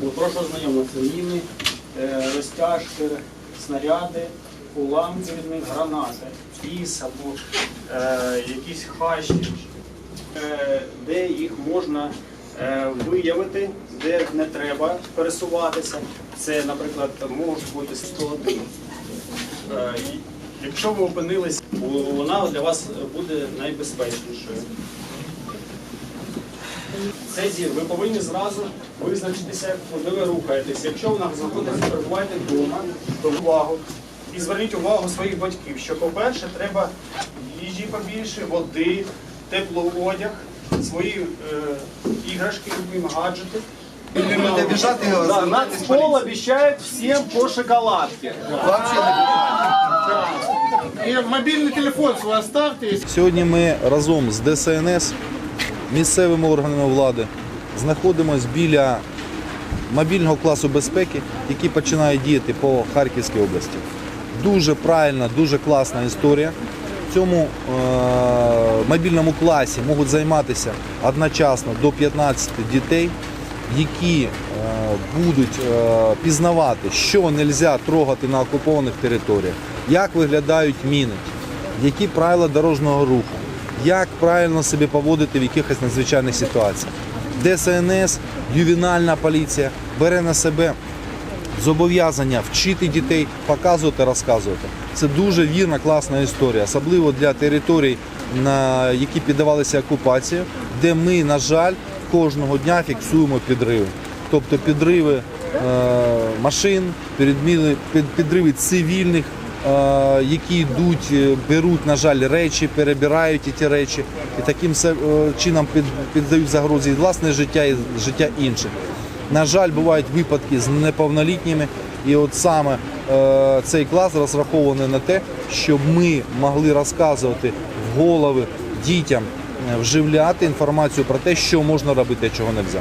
Ну, прошу ознайомитися. Міни, е, розтяжки, снаряди, уламки від гранати, піс або е, якісь хащі, е, де їх можна виявити, де не треба пересуватися. Це, наприклад, можуть бути 101. Якщо ви опинились, вона для вас буде найбезпечнішою. Це зір. Ви повинні зразу визначитися, куди ви рухаєтесь. Якщо вона знаходиться, перебуваєте вдома, то увагу. І зверніть увагу своїх батьків, що, по-перше, треба їжі побільше, води, теплий одяг, свої е, іграшки, любимі гаджети. Обижать его, Да, Нацпол обещает всем по шоколадке. И мобильный телефон свой оставьте, если Сьогодні ми разом з ДСНС, місцевими органами влади, знаходимося біля мобільного класу безпеки, який починає діяти по Харківській області. Дуже правильна, дуже класна історія. В цьому е- мобільному класі можуть займатися одночасно до 15 дітей, які е, будуть е, пізнавати, що не можна трогати на окупованих територіях, як виглядають міни, які правила дорожнього руху, як правильно себе поводити в якихось надзвичайних ситуаціях. ДСНС, ювенальна поліція бере на себе зобов'язання вчити дітей, показувати, розказувати. Це дуже вірна, класна історія, особливо для територій, на які піддавалися окупації, де ми, на жаль, кожного дня фіксуємо підриви. Тобто підриви е, машин, підриви цивільних, які йдуть, е, беруть, на жаль, речі, перебирають ті речі і таким е, чином піддають загрозі власне життя і життя інших. На жаль, бувають випадки з неповнолітніми, і от саме е, цей клас розрахований на те, щоб ми могли розказувати в голови дітям, е, вживляти інформацію про те, що можна робити, а чого не можна.